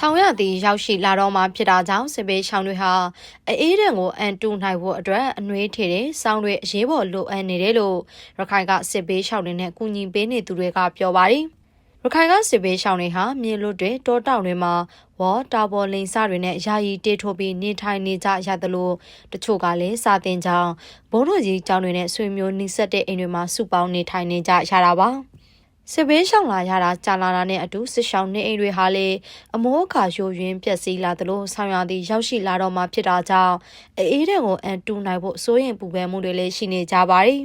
ဆောင်ရသည်ရောက်ရှိလာတော့မှဖြစ်တာကြောင့်စစ်ပေးရှောင်းတွေဟာအေးတဲ့ကိုအန်တူနိုင်ဖို့အတွက်အနှွေးထည်တဲ့စောင်းတွေအရေးပေါ်လိုအပ်နေတယ်လို့ရခိုင်ကစစ်ပေးရှောင်းတွေနဲ့ကူညီပေးနေသူတွေကပြောပါတယ်ရခိုင်ကစစ်ပေးရှောင်းတွေဟာမြေလွတ်တွေတောတောင်တွေမှာဝေါ်တာပေါ်လိန်စတွေနဲ့ယာယီတေးထိုးပြီးနေထိုင်နေကြရသလိုတချို့ကလည်းစာတင်ကြောင်းဘုံတို့ကြီးကျောင်းတွေနဲ့ဆွေမျိုးနှိစက်တဲ့အိမ်တွေမှာစုပေါင်းနေထိုင်နေကြရတာပါ စစ်ဘေးရှောင်လာရတာကြာလာတာနဲ့အတူစစ်ရှောင်နေအိမ်တွေဟာလေအမိုးအခါယိုယွင်းပျက်စီးလာသလိုဆောင်ရသည်ရောက်ရှိလာတော့မှဖြစ်တာကြောင့်အေးတဲ့ကိုအန်တူနိုင်ဖို့စိုးရင်ပူပန်မှုတွေလည်းရှိနေကြပါတယ်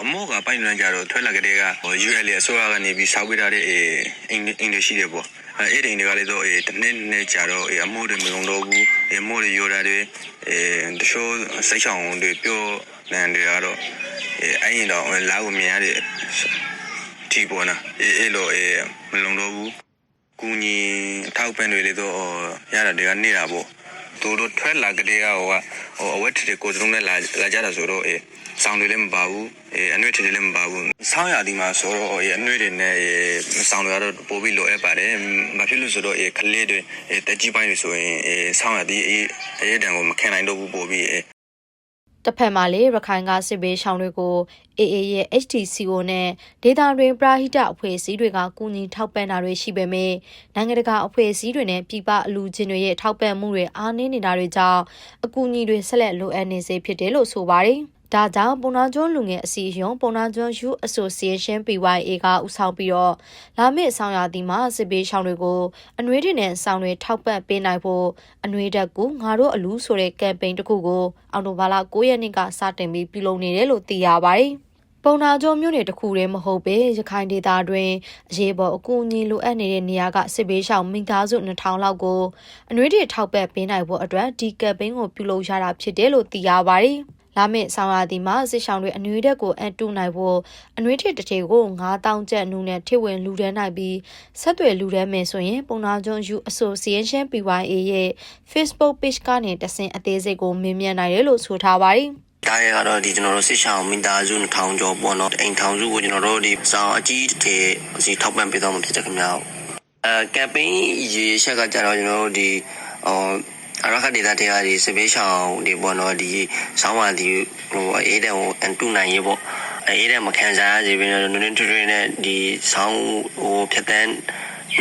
အမောကပိုင်နန်းကြတော့ထွက်လာကြတဲ့က UL အစိုးရကနေပြီးစောက်ပေးထားတဲ့အိမ်အိမ်တွေရှိတယ်ပေါ့အဲအဲ့ဒီအိမ်တွေကလည်းတော့အဲတစ်နှစ်နဲ့ကြာတော့အမိုးတွေမလုံတော့ဘူးအမိုးတွေရောတာတွေအဲတချို့စိတ်ဆောင်တွေပြောနန်တွေကတော့အဲအဲ့ရင်တော့လာကိုမြင်ရတဲ့ ထီပေါ်နာအဲအဲ့လိုအဲမလုံတော့ဘူးကူညီအထောက်ပံ့တွေလည်းတော့ရတာတွေကနေတာပေါ့သူတို့ထွက်လာကြတဲ့ကဟိုကဟိုအဝတ်တွေကိုယ်စုံနဲ့လာလာကြတာဆိုတော့အဲဆောင်းတွေလည်းမပါဘူးအဲအနှွေးတွေလည်းမပါဘူးဆောင်းရသည်မှာဆိုတော့အဲအနှွေးတွေနဲ့အဲဆောင်းတွေကတော့ပိုပြီးလိုအပ်ပါတယ်ဘာဖြစ်လို့ဆိုတော့အဲကလေးတွေအဲတက်ကြီးပိုင်းတွေဆိုရင်အဲဆောင်းရသည်အဲအဲတံကိုမခံနိုင်တော့ဘူးပိုပြီးအဲ တစ်ဖက်မှာလေရခိုင်ကစစ်ဘေးရှောင်တွေကို AA ရဲ့ HTCO နဲ့ဒေတာတွင်ပရာဟိတအဖွဲ့အစည်းတွေကကူညီထောက်ပံ့တာတွေရှိပေမဲ့နိုင်ငံတကာအဖွဲ့အစည်းတွေနဲ့ပြည်ပအလူချင်းတွေရဲ့ထောက်ပံ့မှုတွေအားနည်းနေတာတွေကြောင့်အကူအညီတွေဆက်လက်လိုအပ်နေစေဖြစ်တယ်လို့ဆိုပါတယ်။ ဒါကြောင့်ပုံနာကျွန်းလူငယ်အစည်းအရုံးပုံနာကျွန်း Youth Association PYA ကဦးဆောင်ပြီးတော့လာမည့်အဆောင်ရာသီမှာစစ်ပေးရှောင်းတွေကိုအနှွေးတွေနဲ့ဆောင်းတွေထောက်ပံ့ပေးနိုင်ဖို့အနှွေးတက်ကူငါတို့အလူဆိုတဲ့ကမ်ပိန်းတစ်ခုကိုအော်တိုဘာလ9ရက်နေ့ကစတင်ပြီးပြုလုပ်နေတယ်လို့သိရပါတယ်။ပုံနာကျုံမြို့နယ်တစ်ခုတည်းမဟုတ်ပဲရခိုင်ဒေသတွင်အရေးပေါ်အကူအညီလိုအပ်နေတဲ့နေရာကစစ်ဘေးရှောင်မိသားစု2000လောက်ကိုအနှွေးတွေထောက်ပံ့ပေးနိုင်ဖို့အတွက်ဒီကမ်ပိန်းကိုပြုလုပ်ရတာဖြစ်တယ်လို့သိရပါတယ်။ လာမယ့်ဆောင်းရာသီမှာစစ်ဆောင်တွေအနှွေးတက်ကိုအန်တူနိုင်ဖို့အနှွေးထစ်တစ်ထေကို9000ကျပ်နှုန်းနဲ့ထိဝင်လူတန်းနိုင်ပြီးဆက်သွယ်လူတန်းမယ်ဆိုရင်ပုံနာကျွန်း U Association PYA ရဲ့ Facebook page ကနေတဆင့်အသေးစိတ်ကိုမြင်မြန်နိုင်တယ်လို့ဆိုထားပါတယ်။ဒါရကတော့ဒီကျွန်တော်တို့စစ်ဆောင်မိသားစု2000ကျော်ပေါ့နော်အိမ်ထောင်စုကိုကျွန်တော်တို့ဒီစောင်းအကြီးတည်းစီထောက်ပံ့ပေးသွားမှာဖြစ်တယ်ခင်ဗျာအဲကမ်ပိန်းရေရှက်ကကြတော့ကျွန်တော်တို့ဒီဟို အရခဒေတာတွေကဒီစပေးဆောင်ဒီပေါ့နော်ဒီဆောင်းပါဒီဟိုအေးတဲ့ဟိုအန်တူနိုင်ရေပေါ့အေးတဲ့မခံစားရစေပြီးတော့နည်းနည်းထွေးထွေးနဲ့ဒီဆောင်းဟိုဖြတ်တန်း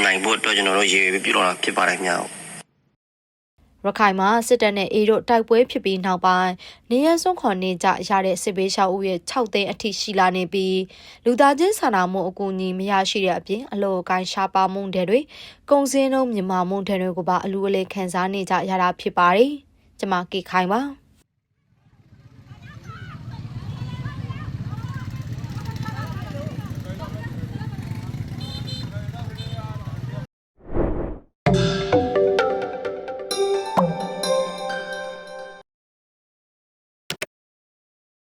နိုင်ဖို့အတွက်ကျွန်တော်တို့ရေပြုလုပ်တာဖြစ်ပါတယ်ခင်ဗျာ ရခိုင်မှာစစ်တပ်နဲ့အေးတို့တိုက်ပွဲဖြစ်ပြီးနောက်ပိုင်းနေရစွန်းခွန်နေကြရတဲ့စစ်ဘေးရှောက်ဦးရဲ့6သိန်းအထိရှိလာနေပြီးလူသားချင်းစာနာမှုအကူအညီမရရှိတဲ့အပြင်အလိုအကိုင်းရှားပါမှုတွေတွေကုန်စည်နှုန်းမြင့်မာမှုတွေတွေကိုပါအလူအလဲခံစားနေကြရတာဖြစ်ပါတယ်။ကျမကေခိုင်ပါ။